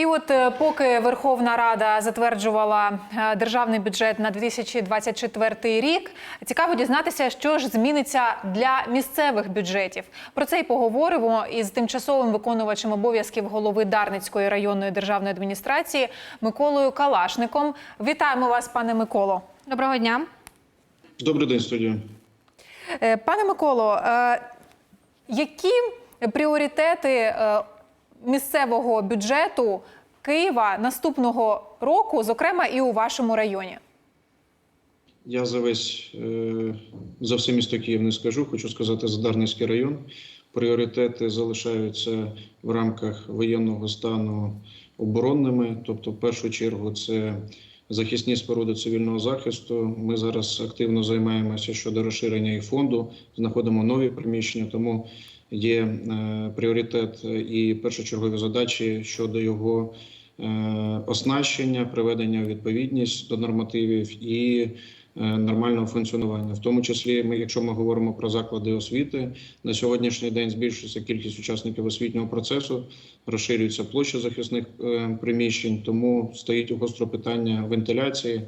І от е, поки Верховна Рада затверджувала е, державний бюджет на 2024 рік, цікаво дізнатися, що ж зміниться для місцевих бюджетів. Про це й поговоримо із тимчасовим виконувачем обов'язків голови Дарницької районної державної адміністрації Миколою Калашником. Вітаємо вас, пане Миколо. Доброго дня. Добрий день, студія. Е, Пане Миколо, які пріоритети місцевого бюджету Києва наступного року, зокрема і у вашому районі? Я за весь е, за все місто Київ не скажу. Хочу сказати за Дарницький район. Пріоритети залишаються в рамках воєнного стану оборонними. Тобто, в першу чергу, це захисні споруди цивільного захисту. Ми зараз активно займаємося щодо розширення і фонду, знаходимо нові приміщення, тому є е, пріоритет і першочергові задачі щодо його е, оснащення, приведення у відповідність до нормативів і е, нормального функціонування. В тому числі, ми, якщо ми говоримо про заклади освіти, на сьогоднішній день збільшується кількість учасників освітнього процесу, розширюється площа захисних е, приміщень, тому стоїть гостро питання вентиляції.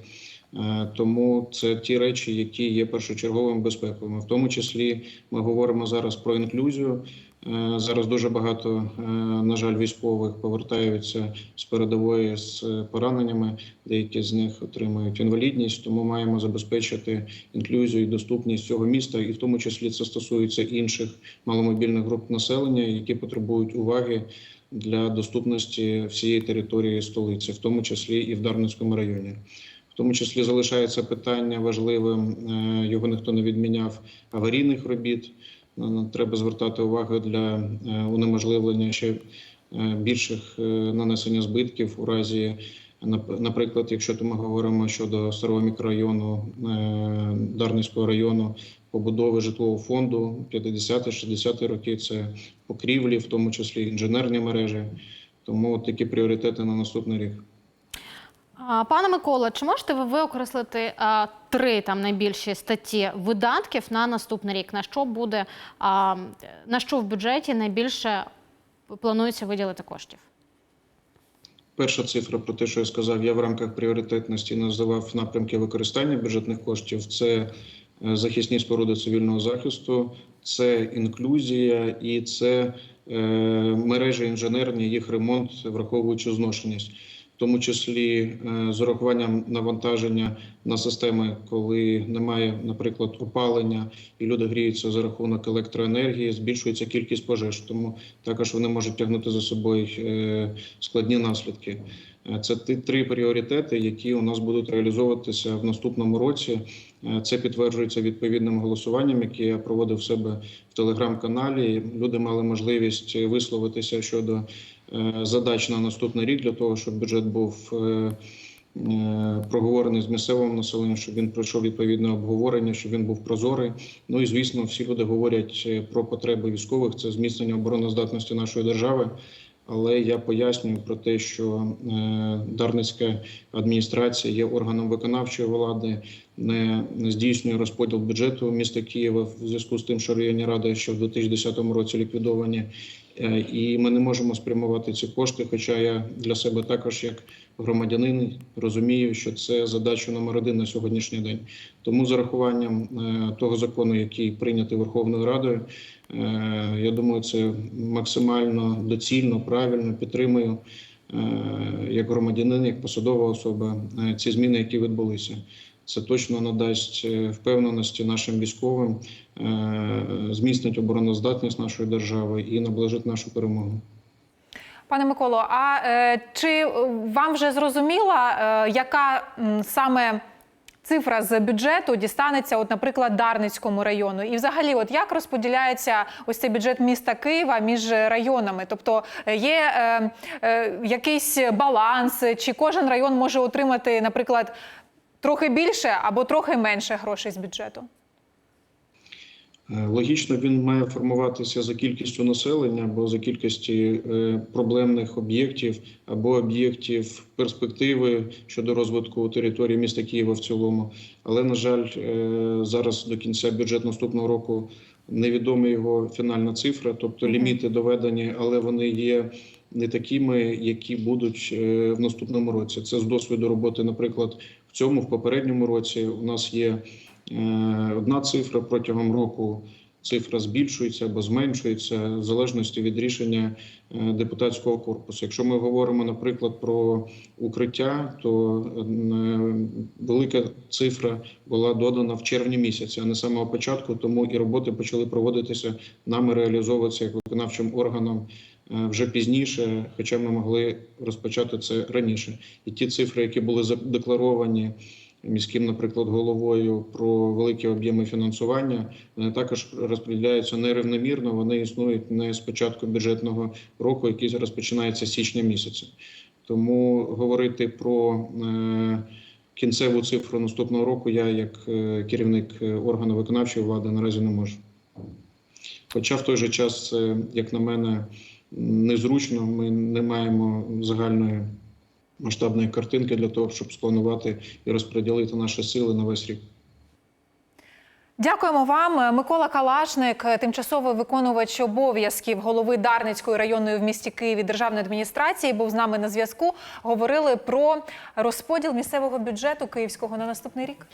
Е, Тому це ті речі, які є першочерговими безпековими. В тому числі ми говоримо зараз про інклюзію. Е, Зараз дуже багато, е, на жаль, військових повертаються з передової з пораненнями. Деякі з них отримують інвалідність, тому маємо забезпечити інклюзію і доступність цього міста, і в тому числі це стосується інших маломобільних груп населення, які потребують уваги для доступності всієї території столиці, в тому числі і в Дарницькому районі. В тому числі залишається питання важливим, е, його ніхто не відміняв аварійних робіт. Е, Треба звертати увагу для е, унеможливлення ще е, більших нанесення збитків у разі, наприклад, якщо ми говоримо щодо старого мікрорайону Дарницького району, побудови житлового фонду 50-60 роки, це покрівлі, в тому числі інженерні мережі. Тому такі пріоритети на наступний рік. Пане Микола, чи можете ви виокреслити а, три там найбільші статті видатків на наступний рік? На що буде а, на що в бюджеті найбільше планується виділити коштів? Перша цифра про те, що я сказав, я в рамках пріоритетності називав напрямки використання бюджетних коштів. Це е, захисні споруди цивільного захисту, це інклюзія і це е, мережі інженерні, їх ремонт, враховуючи зношеність. Тому числі е, з урахуванням навантаження на системи, коли немає, наприклад, опалення, і люди гріються за рахунок електроенергії, збільшується кількість пожеж. Тому також вони можуть тягнути за собою е, складні наслідки. Е, Це ті три пріоритети, які у нас будуть реалізовуватися в наступному році. Це підтверджується відповідним голосуванням, яке я проводив в себе в телеграм-каналі. Люди мали можливість висловитися щодо задач на наступний рік для того, щоб бюджет був е, е, проговорений з місцевим населенням, щоб він пройшов відповідне обговорення, щоб він був прозорий. Ну і звісно, всі люди говорять е, про потреби військових. Це зміцнення обороноздатності нашої держави. Але я пояснюю про те, що е, Дарницька адміністрація є органом виконавчої влади, не здійснює розподіл бюджету міста Києва в зв'язку з тим, що районні ради ще в 2010 році ліквідовані. Е, І ми не можемо спрямувати ці кошти. Хоча я для себе також, як громадянин, розумію, що це задача номер один на сьогоднішній день. Тому з урахуванням е, того закону, який прийнятий Верховною Радою, е, я думаю, це максимально доцільно, правильно підтримую як громадянин, як посадова особа ці зміни, які відбулися. Це точно надасть е, впевненості нашим військовим, е, зміцнить обороноздатність нашої держави і наближить нашу перемогу. Пане Миколо, а е, чи вам вже зрозуміла, яка саме цифра з бюджету дістанеться, от, наприклад, Дарницькому району? І взагалі, от як розподіляється ось цей бюджет міста Києва між районами? Тобто є якийсь баланс, чи кожен район може отримати, наприклад, трохи більше або трохи менше грошей з бюджету? Е, Логічно, він має формуватися за кількістю населення або за кількістю е, проблемних об'єктів або об'єктів перспективи щодо розвитку території міста Києва в цілому. Але на жаль, е, зараз до кінця бюджет наступного року невідома його фінальна цифра, тобто ліміти доведені, але вони є не такими, які будуть в наступному році. Це з досвіду роботи, наприклад, цьому, в попередньому році у нас є е, одна цифра протягом року. Цифра збільшується або зменшується в залежності від рішення е, депутатського корпусу. Якщо ми говоримо, наприклад, про укриття, то е, велика цифра була додана в червні місяці, а не самого початку. Тому і роботи почали проводитися нами реалізовуватися як виконавчим органом вже пізніше, хоча ми могли розпочати це раніше. І ті цифри, які були задекларовані міським, наприклад, головою про великі об'єми фінансування, вони також розподіляються нерівномірно. Вони існують не з початку бюджетного року, який розпочинається січня місяця. Тому говорити про е, кінцеву цифру наступного року я, як е, керівник е, органу виконавчої влади, наразі не можу. Хоча в той же час, як на мене, незручно. Ми не маємо загальної масштабної картинки для того, щоб спланувати і розподілити наші сили на весь рік. Дякуємо вам, Микола Калашник, тимчасовий виконувач обов'язків голови Дарницької районної в місті Києві державної адміністрації. Був з нами на зв'язку. Говорили про розподіл місцевого бюджету київського на наступний рік.